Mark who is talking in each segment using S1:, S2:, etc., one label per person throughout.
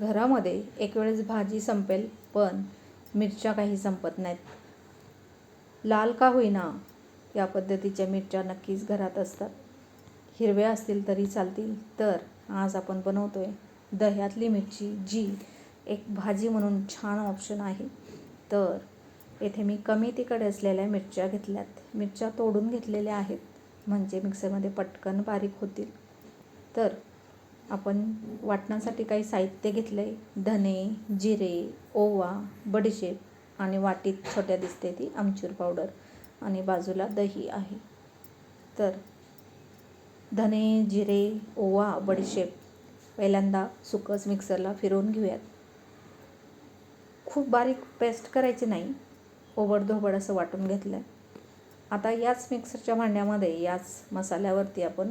S1: घरामध्ये एक वेळेस भाजी संपेल पण मिरच्या काही संपत नाहीत. लाल का होईना या पद्धतीच्या मिरच्या नक्कीच घरात असतात. हिरव्या असतील तरी चालतील तर आज आपण बनवतो आहे दह्यातली मिरची जी एक भाजी म्हणून छान ऑप्शन आहे. तर येथे मी कमी तिकडे असलेल्या मिरच्या घेतल्यात. मिरच्या तोडून घेतलेल्या आहेत म्हणजे मिक्सरमध्ये पटकन बारीक होतील. तर आपण वाटण्यासाठी काही साहित्य घेतलं आहे धने जिरे ओवा बडीशेप आणि वाटीत छोट्या दिसते ती आमचूर पावडर आणि बाजूला दही आहे. तर धने जिरे ओवा बडीशेप पहिल्यांदा सुकंच मिक्सरला फिरवून घेऊयात. खूप बारीक पेस्ट करायची नाही. ओबडधोबड असं वाटून घेतलं आहे आता याच मिक्सरच्या भांड्यामध्ये याच मसाल्यावरती आपण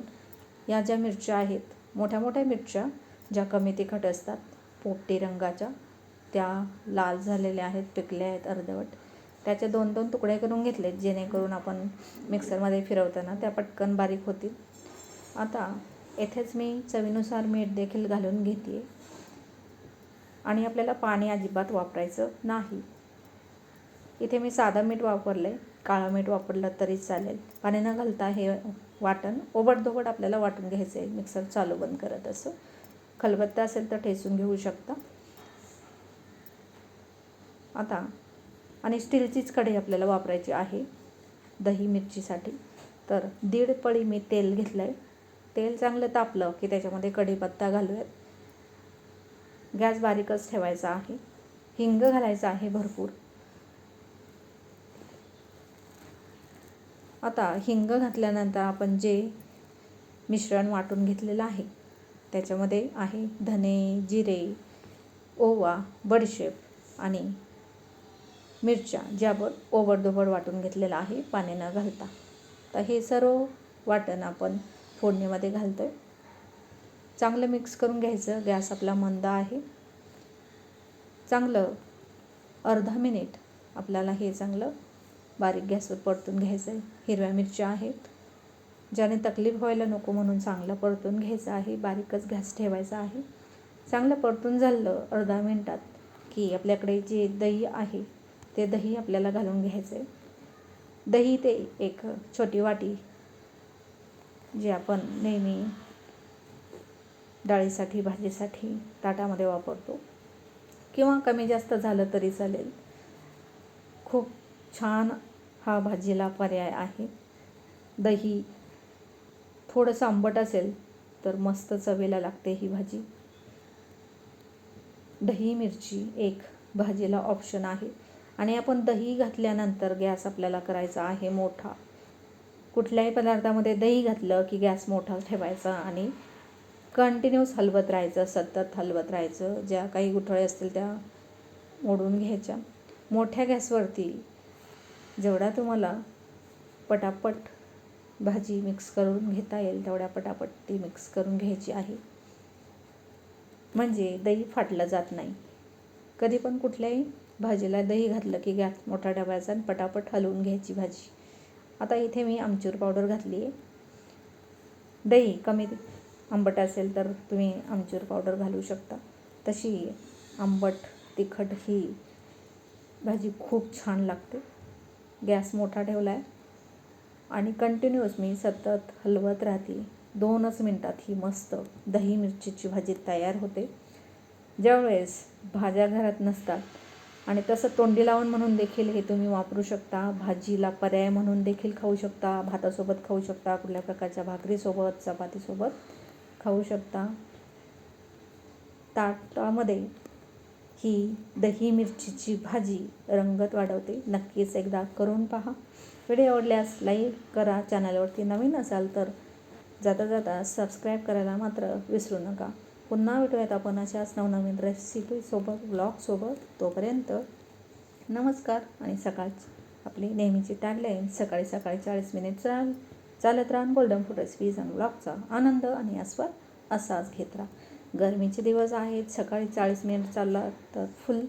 S1: या ज्या मिरच्या आहेत मोठ्या मोठ्या मिरच्या ज्या कमी तिखट असतात पोपटी रंगाच्या त्या लाल झालेल्या आहेत पिकल्या आहेत अर्धवट. त्याचे दोन दोन तुकडे करून घेतलेत जेणेकरून आपण मिक्सरमध्ये फिरवताना त्या पटकन बारीक होतील. आता येथेच मी चवीनुसार मीठ देखील घालून घेते आणि आपल्याला पाणी अजिबात वापरायचं नाही. इथे मी साधं मीठ वापरलं आहे काळं मीठ वापरलं तरी चालेल. पाणी न घालता हे वाटण ओबडधोबड आपल्याला वाटून घ्यायचं आहे मिक्सर चालू बंद करत असं. खलबत्ता असेल तर ठेचून घेऊ शकता. आता आणि स्टीलचीच कढई आपल्याला वापरायची आहे दही मिरचीसाठी. तर दीड पळी मी तेल घेतलं आहे तेल चांगलं तापलं की त्याच्यामध्ये कढीपत्ता घालूयात. गॅस बारीकच ठेवायचा आहे. हिंग घालायचं आहे भरपूर. आता हिंग घातल्यानंतर आपण जे मिश्रण वाटून घेतलेलं आहे त्याच्यामध्ये आहे धने जिरे ओवा बडीशेप आणि मिरच्या ज्यावर ओबडधोबड वाटून घेतलेलं आहे पाणी न घालता. तर हे सर्व वाटण आपण फोडणीमध्ये घालतो आहे चांगलं मिक्स करून घ्यायचं गॅस आपला मंद आहे. चांगलं अर्धा मिनिट आपल्याला हे चांगलं बारीक गॅसवर परतून घ्यायचं आहे. हिरव्या मिरच्या आहेत. ज्याने तकलीफ व्हायला नको म्हणून चांगलं परतून घ्यायचं आहे. बारीकच गॅस ठेवायचा आहे. चांगलं परतून झालं अर्धा मिनटात की आपल्याकडे जे दही आहे ते दही आपल्याला घालून घ्यायचं आहे. दही ते एक छोटी वाटी जे आपण नेहमी डाळीसाठी भाजीसाठी ताटामध्ये वापरतो. किंवा कमी जास्त झालं तरी चालेल. खूप छान हा भाजीला पर्याय आहे. दही थोडंसं आंबट असेल तर मस्त चवेला लागते ही भाजी. दही मिरची एक भाजीला ऑप्शन आहे. आणि आपण दही घातल्यानंतर गॅस आपल्याला करायचा आहे मोठा. कुठल्याही पदार्थामध्ये दही घातलं की गॅस मोठा ठेवायचा आणि कंटिन्यूस हलवत राहायचं सतत हलवत राहायचं. ज्या काही गुठळे असतील त्या मोडून घ्यायच्या. मोठ्या गॅसवरती जेवढा तुम्हाला पटापट भाजी मिक्स करून घेता येईल तेवढ्या पटापट ती मिक्स करून घ्यायची आहे. म्हणजे दही फाटलं जात नाही. कधी पण कुठल्याही भाजीला दही घातलं की घ्या मोठा डब्याचा आणि पटापट हलवून घ्यायची भाजी. आता इथे मी आमचूर पावडर घातली आहे दही कमी आंबट असेल तर तुम्ही आमचूर पावडर घालू शकता. तशी आंबट तिखट ही भाजी खूप छान लागते. गॅस मोठा ठेवला आहे आणि कंटिन्युअस मी सतत हलवत राहते. दोनच मिनटात ही मस्त दही मिरचीची भाजी तयार होते. ज्यावेळेस भाज्या घरात नसतात. आणि तसं तोंडी लावण म्हणून देखील हे तुम्ही वापरू शकता. भाजीला पर्याय म्हणून देखील खाऊ शकता. भातासोबत खाऊ शकता. कुठल्या प्रकारच्या भाकरीसोबत चपातीसोबत खाऊ शकता. ताटामध्ये ही दही मिरचीची भाजी रंगत वाढवते. नक्कीच एकदा करून पहा. व्हिडिओ आवडल्यास लाईक करा. चॅनलवरती नवीन असाल तर जाता जाता सबस्क्राईब करायला मात्र विसरू नका. पुन्हा भेटूयात आपण अशाच नवनवीन रेसिपीसोबत ब्लॉगसोबत तोपर्यंत नमस्कार आणि सकाळची. आपली नेहमीची टॅगलाईन सकाळी सकाळी चाळीस मिनिट चाल चालत राहून गोल्डन फूड रेसिपीज आणि ब्लॉगचा आनंद आणि आस्वाद असाच घेत राहा. गरमीचे दिवस आहेत सकाळी चाळीस मिनिट चालला तर फुल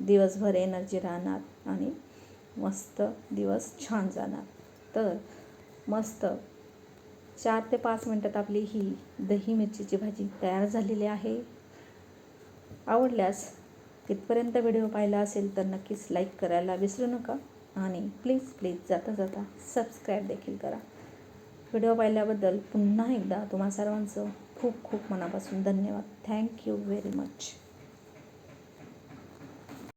S1: दिवसभर एनर्जी राहणार आणि मस्त दिवस छान जाणार. तर मस्त चार ते पाच मिनटात आपली ही दही मिरचीची भाजी तयार झालेली आहे. आवडल्यास तिथपर्यंत व्हिडिओ पाहिला असेल तर नक्कीच लाईक करायला विसरू नका आणि प्लीज प्लीज जाता जाता सबस्क्राईब देखील करा. व्हिडिओ पाहिल्याबद्दल पुन्हा एकदा तुम्हा सर्वांचं खूप खूप मनापासून धन्यवाद. Thank you very much.